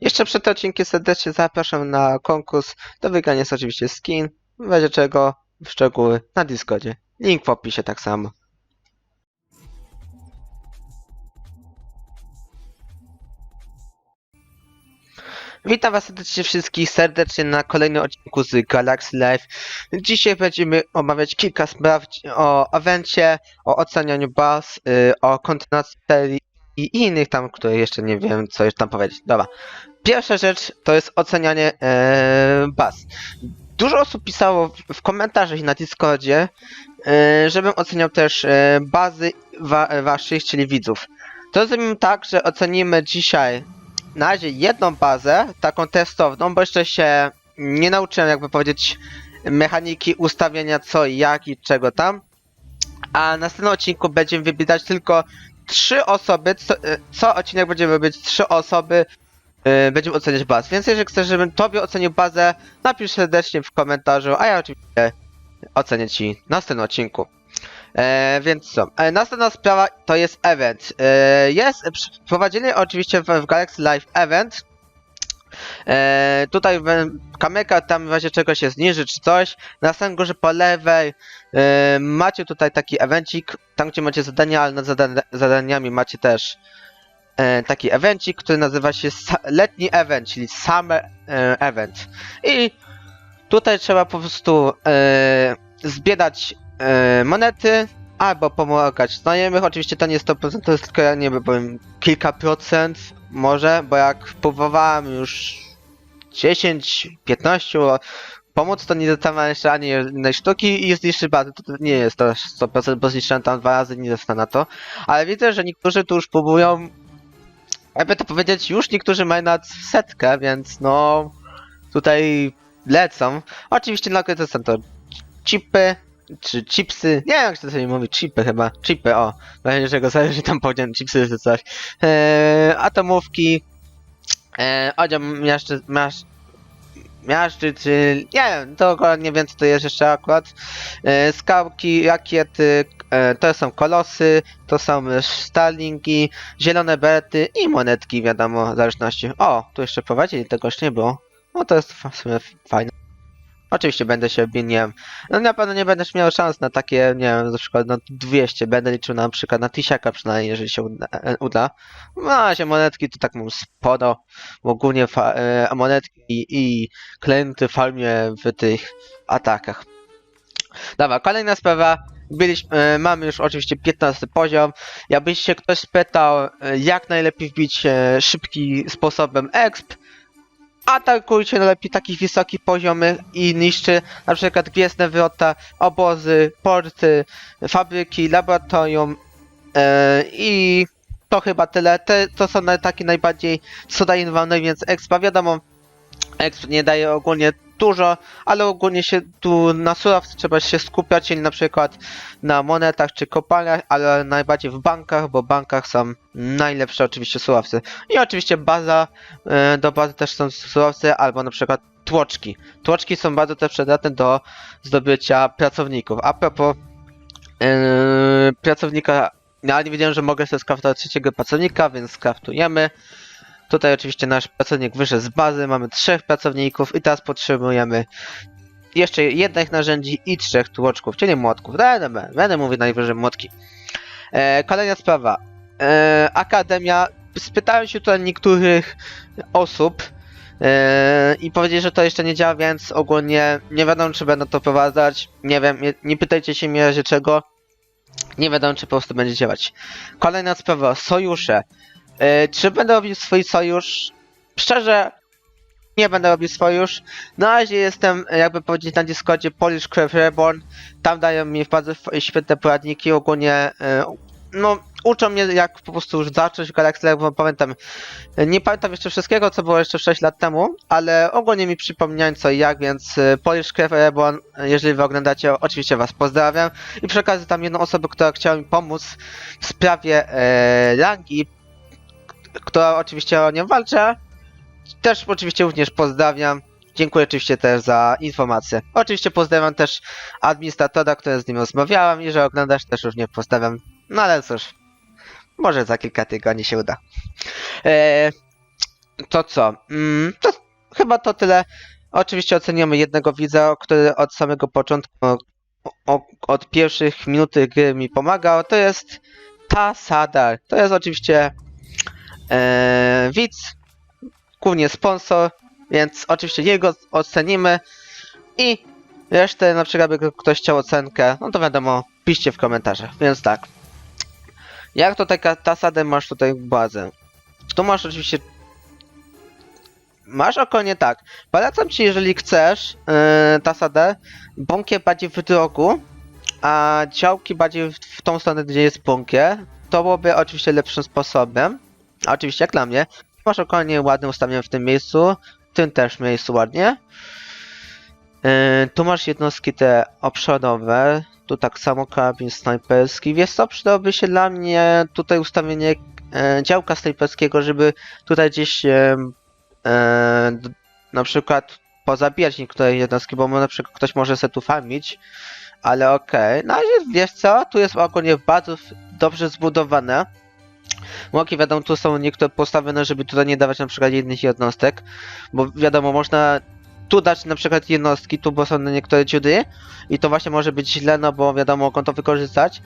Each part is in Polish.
Jeszcze przed odcinkiem serdecznie zapraszam na konkurs. Do wygrania jest oczywiście skin, w razie czego w szczegóły na Discordzie. Link w opisie tak samo. Witam was serdecznie wszystkich serdecznie na kolejnym odcinku z Galaxy Live. Dzisiaj będziemy omawiać kilka spraw o evencie, o ocenianiu baz, y, o kontynuacji serii i innych tam, które jeszcze nie wiem co jeszcze tam powiedzieć. Dobra. Pierwsza rzecz to jest ocenianie e, baz. Dużo osób pisało w komentarzach i na Discordzie, e, żebym oceniał też e, bazy wa waszych, czyli widzów. To zrobimy tak, że ocenimy dzisiaj na razie jedną bazę, taką testowną, bo jeszcze się nie nauczyłem, jakby powiedzieć, mechaniki ustawienia co i jak i czego tam. A na następnym odcinku będziemy wybierać tylko trzy osoby, co, e, co odcinek będziemy robić trzy osoby, e, będziemy oceniać bazę. Więc jeżeli chcesz, żebym tobie ocenił bazę, napisz serdecznie w komentarzu, a ja oczywiście ocenię ci na następnym odcinku. E, więc co? E, następna sprawa to jest event. E, jest wprowadzili oczywiście w, w Galaxy Live event. E, tutaj kamerka tam w razie czego się zniży czy coś. Na samym górze po lewej e, macie tutaj taki evencik, tam gdzie macie zadania, ale nad zada zadaniami macie też e, taki evencik, który nazywa się letni event, czyli summer e, event. I tutaj trzeba po prostu e, zbierać e, monety albo pomagać znajomych. Oczywiście to nie jest 100%, to jest tylko, ja nie wiem, kilka procent może, bo jak próbowałem już 10, 15 pomóc, to nie dostałem jeszcze ani jednej sztuki i zniszczy bazę. To nie jest to 100%, bo zniszczyłem tam dwa razy, nie dostanę na to. Ale widzę, że niektórzy tu już próbują, jakby to powiedzieć, już niektórzy mają nad setkę, więc no tutaj lecą. Oczywiście na to są to chipy, czy chipsy, nie wiem jak to sobie mówi, chipy chyba, chipy, o, w razie czego zależy tam powiedziałem chipsy czy coś. Eee, atomówki, eee, odział miaszczy, miasz, miażdży, czy nie wiem, to akurat nie wiem co to jest jeszcze akurat. Eee, skałki, rakiety, e, to są kolosy, to są starlingi, zielone berety i monetki, wiadomo, w zależności. O, tu jeszcze prowadzili, tego już nie było. No to jest w sumie fajne. Oczywiście będę się nie wiem. No na pewno nie będę miał szans na takie, nie wiem, na przykład na 200. Będę liczył na przykład na tysiaka przynajmniej, jeżeli się uda. e. No, a się monetki to tak mam sporo, bo głównie fa- e, monetki i, i klienty farmie w tych atakach. Dobra, kolejna sprawa. Byliśmy, e, mamy już oczywiście 15 poziom. Jakbyś się ktoś spytał, jak najlepiej wbić szybki sposobem exp, atakujcie najlepiej takich wysokich poziomych i niszczy na przykład gwiezdne wrota, obozy, porty, fabryki, laboratorium e, i to chyba tyle. Te, to są takie najbardziej wam najwięcej expa. Wiadomo, exp nie daje ogólnie dużo, ale ogólnie się tu na surowce trzeba się skupiać, czyli na przykład na monetach czy kopalniach, ale najbardziej w bankach, bo w bankach są najlepsze oczywiście surowce. I oczywiście baza, e, do bazy też są surowce, albo na przykład tłoczki. Tłoczki są bardzo też przydatne do zdobycia pracowników. A propos e, pracownika, ja nie wiedziałem, że mogę sobie skraftować trzeciego pracownika, więc skraftujemy. Tutaj oczywiście nasz pracownik wyszedł z bazy, mamy trzech pracowników i teraz potrzebujemy jeszcze jednych narzędzi i trzech tłoczków, czyli młotków. Będę, będę mówił najwyżej młotki. E, kolejna sprawa. E, Akademia. Spytałem się tutaj niektórych osób e, i powiedzieli, że to jeszcze nie działa, więc ogólnie nie wiadomo, czy będą to prowadzać. Nie wiem, nie, nie pytajcie się mnie razie czego. Nie wiadomo, czy po prostu będzie działać. Kolejna sprawa. Sojusze. E, czy będę robił swój sojusz? Szczerze, nie będę robił sojusz. Na razie jestem, jakby powiedzieć na Discordzie, Polish Crave Reborn. Tam dają mi bardzo świetne poradniki. Ogólnie, e, no, uczą mnie jak po prostu już zacząć Galaxy Live, bo pamiętam, nie pamiętam jeszcze wszystkiego, co było jeszcze 6 lat temu, ale ogólnie mi przypomniałem co i jak, więc e, Polish Crave Reborn, e, jeżeli wy oglądacie, oczywiście was pozdrawiam. I przy okazji tam jedną osobę, która chciała mi pomóc w sprawie e, rangi, która oczywiście o nią walczę, też oczywiście również pozdrawiam. Dziękuję oczywiście też za informację. Oczywiście pozdrawiam też administratora, który z nim rozmawiałem. Jeżeli oglądasz, też również pozdrawiam. No ale cóż, może za kilka tygodni się uda. Eee, to co? Mm, to chyba to tyle. Oczywiście ocenimy jednego widza, który od samego początku, o, od pierwszych minut gry mi pomagał. To jest Tasadar. To jest oczywiście e, widz, głównie sponsor, więc oczywiście jego ocenimy i resztę, na przykład jakby ktoś chciał ocenkę, no to wiadomo, piszcie w komentarzach. Więc tak. Jak tutaj ka- Tasadę masz tutaj bazę? Tu masz oczywiście Masz okonie tak. Polecam ci, jeżeli chcesz yy, Tasadę, bunkier bardziej w drogu, a działki bardziej w, w tą stronę, gdzie jest bunkier. To byłoby oczywiście lepszym sposobem. Oczywiście jak dla mnie. Masz okonie ładnie ustawione w tym miejscu, w tym też miejscu ładnie. Yy, tu masz jednostki te obszarowe, tu tak samo karabin snajperski. Wiesz co, przydałoby się dla mnie tutaj ustawienie e, działka snajperskiego, żeby tutaj gdzieś e, d- na przykład pozabijać niektóre jednostki, bo na przykład ktoś może se tu farmić, ale okej. Na razie wiesz co, tu jest ogólnie bardzo dobrze zbudowane. Łoki wiadomo, tu są niektóre postawione, żeby tutaj nie dawać na przykład jednych jednostek, bo wiadomo, można tu dać na przykład jednostki, tu bo są niektóre dziury i to właśnie może być źle, no bo wiadomo, mogą to wykorzystać.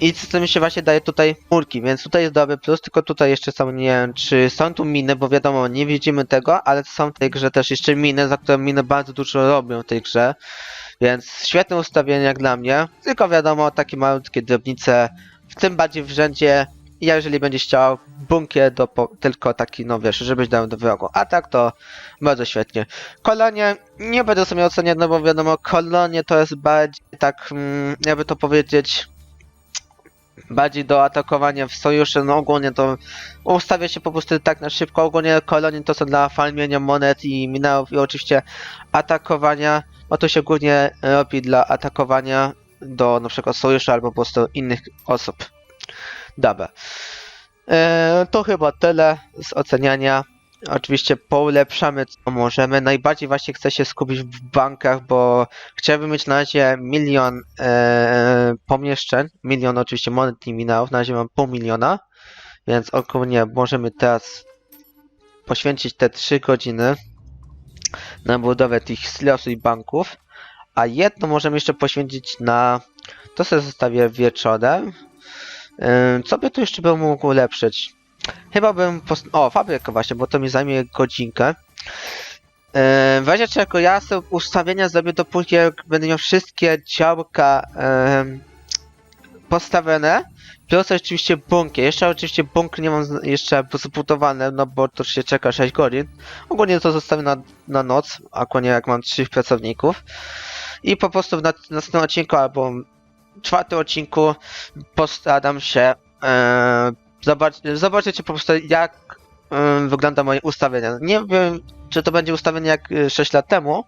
I z tym się właśnie daje tutaj murki, więc tutaj jest dobry plus, tylko tutaj jeszcze są, nie wiem, czy są tu miny, bo wiadomo, nie widzimy tego, ale są w tej grze też jeszcze miny, za które miny bardzo dużo robią w tej grze. Więc świetne ustawienie jak dla mnie, tylko wiadomo, takie malutkie drobnice, w tym bardziej w rzędzie, ja jeżeli będziesz chciał, bunkier do tylko taki, no wiesz, żebyś dał do wrogu. A tak to bardzo świetnie. Kolonie, nie będę sobie oceniać, no bo wiadomo, kolonie to jest bardziej tak, mm, jakby to powiedzieć, bardziej do atakowania w sojuszu, no ogólnie to ustawia się po prostu tak na szybko, ogólnie kolonie to są dla farmienia monet i minerałów i oczywiście atakowania, no to się głównie robi dla atakowania do przykład sojuszu albo po prostu innych osób. Dobra. Eee, to chyba tyle z oceniania. Oczywiście poulepszamy co możemy. Najbardziej właśnie chcę się skupić w bankach, bo chciałbym mieć na razie milion e, pomieszczeń. Milion oczywiście monet i minerałów. Na razie mam pół miliona. Więc ogólnie możemy teraz poświęcić te 3 godziny na budowę tych silosów i banków. A jedno możemy jeszcze poświęcić na... To sobie zostawię wieczorem. Ym, Co by tu jeszcze bym mógł ulepszyć? Chyba bym. Post- o, fabrykę właśnie, bo to mi zajmie godzinkę. W razie czego ja sobie ustawienia zrobię dopóki będę miał wszystkie działka ym, postawione. Plus oczywiście bunkier. Jeszcze oczywiście bunkier nie mam jeszcze zbudowane, no bo to się czeka 6 godzin. Ogólnie to zostawię na, na noc, akurat jak mam 3 pracowników. I po prostu w następnym odcinku albo czwartym odcinku postaram się e, zobaczycie po prostu jak e, wygląda moje ustawienie. Nie wiem, czy to będzie ustawienie jak e, 6 lat temu,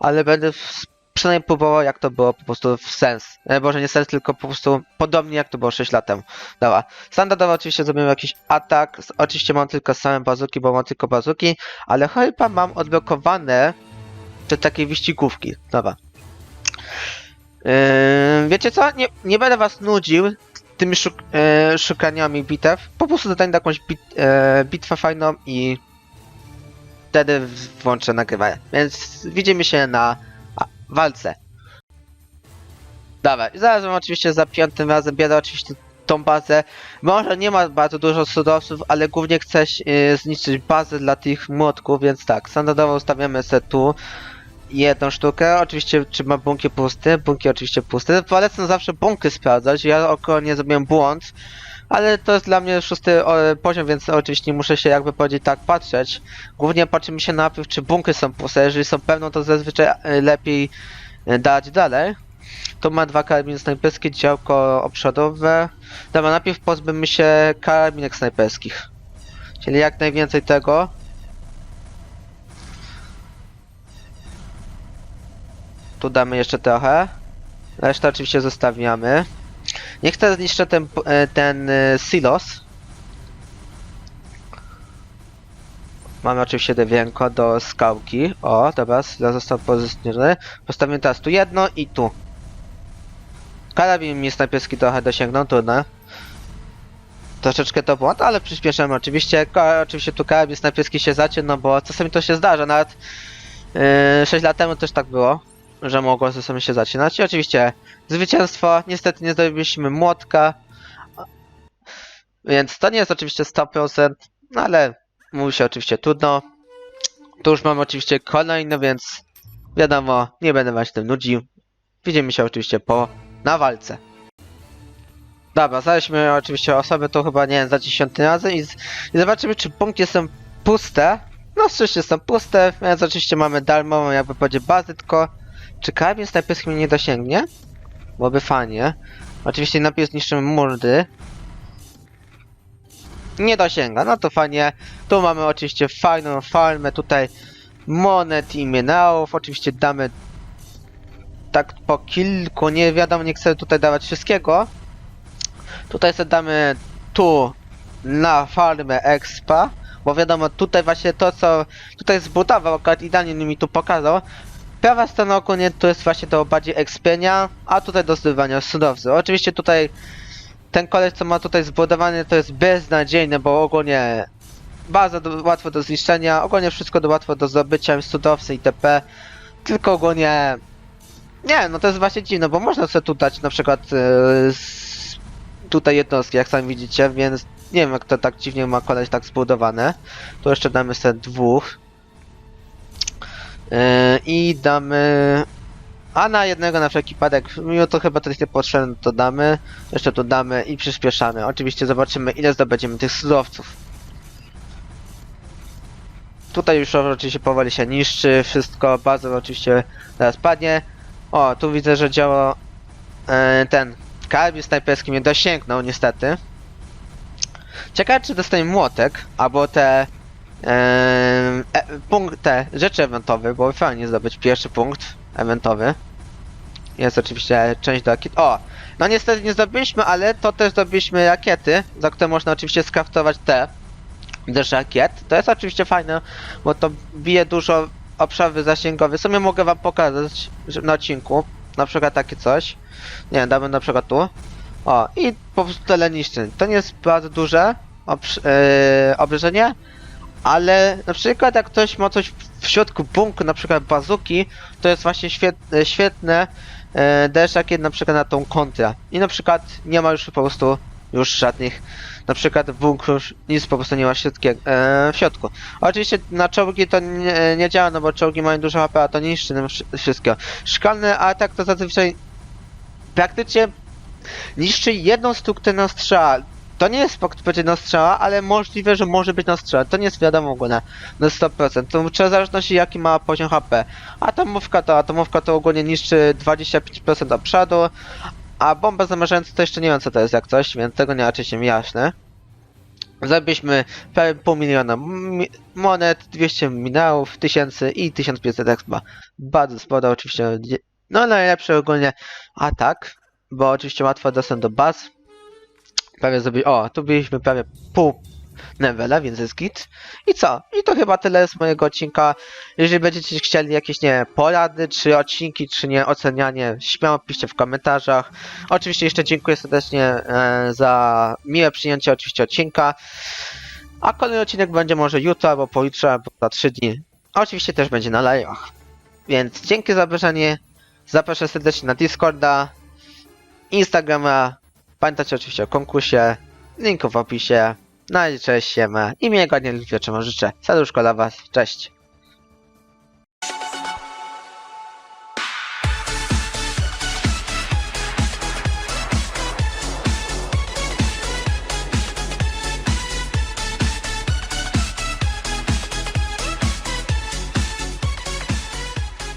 ale będę w, przynajmniej próbował jak to było po prostu w sens. E, Boże, nie sens, tylko po prostu podobnie jak to było 6 lat temu. Dobra. Standardowo oczywiście zrobimy jakiś atak. Oczywiście mam tylko same bazuki, bo mam tylko bazuki, ale chyba mam odblokowane te takie wyścigówki. Dobra. Yy, wiecie co? Nie, nie będę was nudził tymi szuk e, szukaniami bitew. Po prostu dodaję jakąś bit e, bitwę fajną i wtedy włączę nagrywanie. Więc widzimy się na walce. Dobra, zaraz wam oczywiście za piątym razem biorę oczywiście tą bazę. Może nie ma bardzo dużo surowców, ale głównie chcę e, zniszczyć bazę dla tych młotków, więc tak, standardowo ustawiamy se tu jedną sztukę. Oczywiście, czy ma bunkier pusty? Bunkier oczywiście pusty. Polecam zawsze bunkier sprawdzać. Ja około nie zrobiłem błąd, ale to jest dla mnie szósty poziom, więc oczywiście nie muszę się jakby powiedzieć tak patrzeć. Głównie patrzymy się najpierw, czy bunkry są puste. Jeżeli są pełne, to zazwyczaj e, lepiej e, dać dalej. Tu ma dwa karabiny snajperskie, działko obszarowe. Dobra, najpierw pozbymy się karabinek snajperskich. Czyli jak najwięcej tego. Tu damy jeszcze trochę. Resztę oczywiście zostawiamy. Niech teraz zniszczę ten, e, ten e, silos. Mamy oczywiście drewienko do skałki. O, dobra, silos został pozyskowany. Postawimy teraz tu jedno i tu. Karabin mi snajperski trochę dosięgnął, trudne. troszeczkę to błąd, ale przyspieszymy oczywiście. Oczywiście tu karabin snajperski się zaciął, no bo czasami to się zdarza, nawet yy, 6 lat temu też tak było, że mogło czasami się zaczynać. I oczywiście zwycięstwo, niestety nie zdobyliśmy młotka, więc to nie jest oczywiście 100%, no ale mówi się oczywiście trudno. Tu już mamy oczywiście kolejne, więc wiadomo, nie będę was tym nudził. Widzimy się oczywiście po na walce. Dobra, znaleźliśmy oczywiście osoby, to chyba nie wiem, za dziesiąty razem i, i zobaczymy, czy punkty są puste. No, oczywiście są puste, więc oczywiście mamy darmową, jakby powiedzieć, bazę, tylko czy karabin snajperski mnie nie dosięgnie? Byłoby fajnie. Oczywiście najpierw zniszczymy mordy. Nie dosięga, no to fajnie. Tu mamy oczywiście fajną farmę, tutaj monet i minerałów. Oczywiście damy tak po kilku, nie wiadomo, nie chcę tutaj dawać wszystkiego. Tutaj sobie damy tu na farmę expa, bo wiadomo, tutaj właśnie to co tutaj zbudował, akurat idealnie mi tu pokazał. Prawa strona ogólnie to jest właśnie do bardziej expienia, a tutaj do zdobywania surowców. Oczywiście tutaj ten koleś co ma tutaj zbudowany to jest beznadziejny, bo ogólnie bardzo do, łatwo do zniszczenia, ogólnie wszystko do łatwo do zdobycia, surowce itp. Tylko ogólnie nie, no to jest właśnie dziwne, bo można sobie tu dać na przykład z, tutaj jednostki, jak sami widzicie, więc nie wiem jak to tak dziwnie ma koleś tak zbudowane. Tu jeszcze damy sobie dwóch. E, I damy... A na jednego na wszelki wypadek, mimo to chyba to jest niepotrzebne, to damy. Jeszcze tu damy i przyspieszamy. Oczywiście zobaczymy ile zdobędziemy tych surowców. Tutaj już oczywiście powoli się niszczy, wszystko, baza oczywiście zaraz padnie. O, tu widzę, że działa e, ten karabin snajperski mnie dosięgnął niestety. Ciekawe czy dostaję młotek, albo te e, e, punkt, te rzeczy eventowe, bo fajnie zdobyć pierwszy punkt eventowy. Jest oczywiście część do rakiet. O! No niestety nie zdobyliśmy, ale to też zdobyliśmy rakiety, za które można oczywiście skraftować te też rakiet. To jest oczywiście fajne, bo to bije dużo obszawy zasięgowe. W sumie mogę wam pokazać na odcinku. Na przykład takie coś. Nie wiem, damy na przykład tu. O, i po prostu tyle niszczeń. To nie jest bardzo duże obsz- yy, ale na przykład jak ktoś ma coś w środku bunku, na przykład bazuki, to jest właśnie świetne, świetne dajesz rakiet na przykład na tą kontrę. I na przykład nie ma już po prostu już żadnych na przykład w bunkrze już nic po prostu nie ma e, w środku. Oczywiście na czołgi to nie, nie działa, no bo czołgi mają dużo HP, a to niszczy nam wszy- wszystkiego. Szkalny atak to zazwyczaj praktycznie niszczy jedną strukturę na strzała. To nie jest praktycznie na strzała, ale możliwe, że może być na strzała. To nie jest wiadomo w ogóle na 100%. To trzeba zależności jaki ma poziom HP. Atomówka to atomówka to ogólnie niszczy 25% obszaru, a bomba zamierzająca to jeszcze nie wiem co to jest jak coś, więc tego nie oczywiście mi jasne. Zabiliśmy pół miliona mi- monet, 200 minerałów, 1000 i 1500 expa. Bardzo sporo oczywiście. No najlepszy ogólnie atak, bo oczywiście łatwo dostęp do baz. Prawie zrobili, o, tu byliśmy prawie pół levela, więc jest git. I co? I to chyba tyle z mojego odcinka. Jeżeli będziecie chcieli jakieś, nie porady, czy odcinki, czy nie ocenianie, śmiało piszcie w komentarzach. Oczywiście jeszcze dziękuję serdecznie e, za miłe przyjęcie oczywiście odcinka. A kolejny odcinek będzie może jutro, albo pojutrze, albo za 3 dni. Oczywiście też będzie na live'ach. Więc dzięki za obejrzenie. Zapraszam serdecznie na Discorda, Instagrama. Pamiętajcie oczywiście o konkursie. Link w opisie. No i cześć, siema. I miłego dnia lub wieczoru życzę. Serduszko dla was. Cześć.